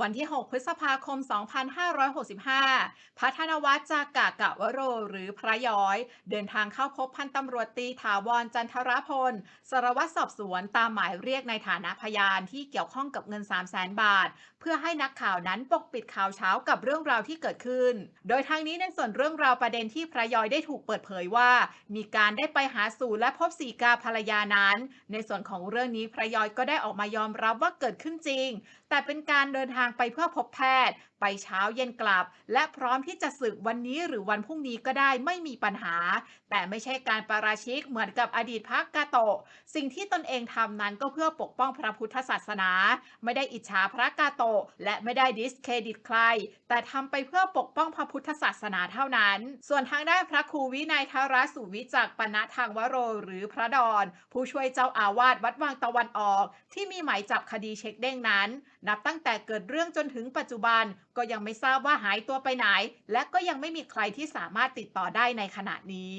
วันที่ 6 พฤษภาคม 2565 พัฒนวัฒน์จากกะกะวโร หรือพระย้อย เดินทางเข้าพบพันตำรวจตีถาวรจันทรพล สารวัตรสอบสวนตามหมายเรียกในฐานะพยานที่เกี่ยวข้องกับเงิน 3 0 0แสนบาท เพื่อให้นักข่าวนั้นปกปิดข่าวเช้ากับเรื่องราวที่เกิดขึ้น โดยทางนี้ในส่วนเรื่องราวประเด็นที่พระย้อยได้ถูกเปิดเผยว่า มีการได้ไปหาสู่และพบสีกาภรรยานั้น ในส่วนของเรื่องนี้พระย้อยก็ได้ออกมายอมรับว่าเกิดขึ้นจริง แต่เป็นการเดินทางไปเพื่อพบแพทย์ ไปเช้าเย็นกลับ และพร้อมที่จะสึกวันนี้หรือวันพรุ่งนี้ก็ได้ไม่มีปัญหา แต่ไม่ใช่การปาราชิกเหมือนกับอดีตพระกาโตะ สิ่งที่ตนเองทำนั้นก็เพื่อปกป้องพระพุทธศาสนา ไม่ได้อิจฉาพระกาโตะ และไม่ได้ดิสเครดิตใคร แต่ทำไปเพื่อปกป้องพระพุทธศาสนาเท่านั้น ส่วนทางด้านพระครูวินัยทรสุวิจักปณะทางวโรหรือพระดอนผู้ช่วยเจ้าอาวาสวัดวังตะวันออก ที่มีหมายจับคดีเช็คเด้งนั้น นับตั้งแต่เกิดเรื่องจนถึงปัจจุบันก็ยังไม่ทราบว่าหายตัวไปไหน และก็ยังไม่มีใครที่สามารถติดต่อได้ในขณะนี้